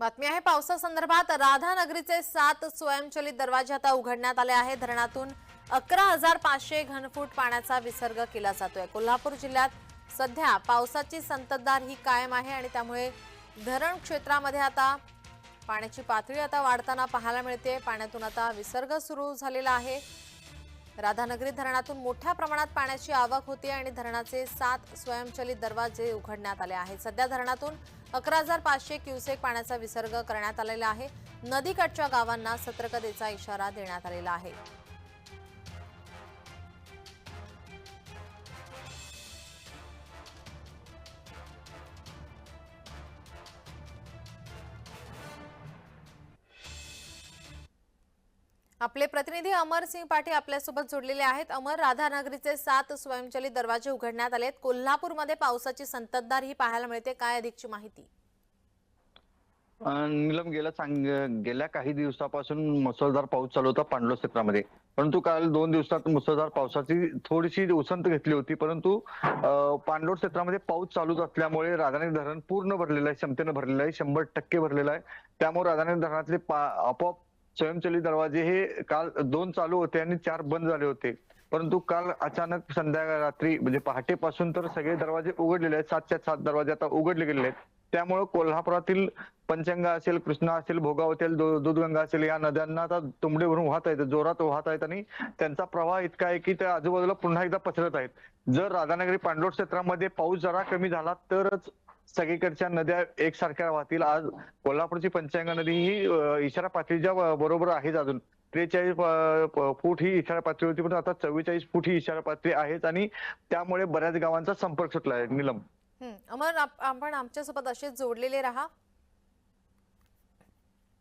बातमी आहे पावसासंदर्भात राधानगरीचे सात स्वयंचलित दरवाजे आता उघडण्यात आले आहे धरणातून अकरा हजार पाचशे घनफूट पाण्याचा विसर्ग केला जातोय. कोल्हापूर जिल्ह्यात सध्या पावसाची संततधार ही कायम आहे आणि त्यामुळे धरण क्षेत्रामध्ये आता पाण्याची पातळी आता वाढताना पाहायला मिळते. पाण्यातून आता विसर्ग सुरू झालेला आहे. राधानगरी धरणातून मोठ्या प्रमाणात पाण्याची आवक होती आणि धरणाचे सात स्वयंचलित दरवाजे उघडण्यात आले आहेत. सध्या धरणातून अकरा हजार पाचशे क्युसेक पाण्याचा विसर्ग करण्यात आलेला आहे. नदीकाठच्या गावांना सतर्कतेचा इशारा देण्यात आलेला आहे. आपले प्रतिनिधी अमर सिंग पाटील आपल्यासोबत जोडलेले आहेत. अमर राधानगरीचे सात स्वयंचलित दरवाजे उघडण्यात आले आहेत कोल्हापूरमध्ये पावसाची संततधार ही पाहायला मिळते. काय अधिकची माहिती? निलम गेल्या चांग गेल्या काही दिवसापासून मुसळधार पाऊस चालू होता पांडलो क्षेत्रामध्ये. परंतु काल दोन दिवसात मुसळधार पावसाची थोडीशी उसंत घेतली होती. परंतु पांडोर पाणलोट क्षेत्रामध्ये पाऊस चालूच असल्यामुळे राधानगरी धरण पूर्ण भरलेलं आहे. क्षमतेनं भरलेलं आहे. शंभर टक्के भरलेलं आहे. त्यामुळे राधानगरी धरणातले पा- आपोआप स्वयंचलित दरवाजे हे काल दोन चालू होते आणि चार बंद झाले होते. परंतु काल अचानक संध्याकाळ रात्री म्हणजे पहाटेपासून तर सगळे दरवाजे उघडलेले आहेत. सातच्या सात दरवाजे आता उघडले गेलेले आहेत. त्यामुळे कोल्हापुरातील पंचगंगा असेल कृष्णा असेल भोगावती असेल दूधगंगा असेल या नद्यांना आता तुंबडे भरून वाहत आहेत जोरात वाहत आहेत आणि त्यांचा प्रवाह इतका आहे की त्या आजूबाजूला पुन्हा एकदा पसरत आहेत. जर राधानगरी पाणलोट क्षेत्रामध्ये पाऊस जरा कमी झाला तरच सगळीकडच्या नद्या एकसारख्या वाहतील. आज कोल्हापूरची पंचांग नदी ही इशारा पातळीच्या बरोबर आहेच अजून. त्रेचाळीस फूट ही इशारा पातळी होती पण आता चव्वेचाळीस फूट ही इशारा पातळी आहेच आणि त्यामुळे बऱ्याच गावांचा संपर्क सुटला आहे निलम अमर आपण आमच्यासोबत असेच जोडलेले राहा.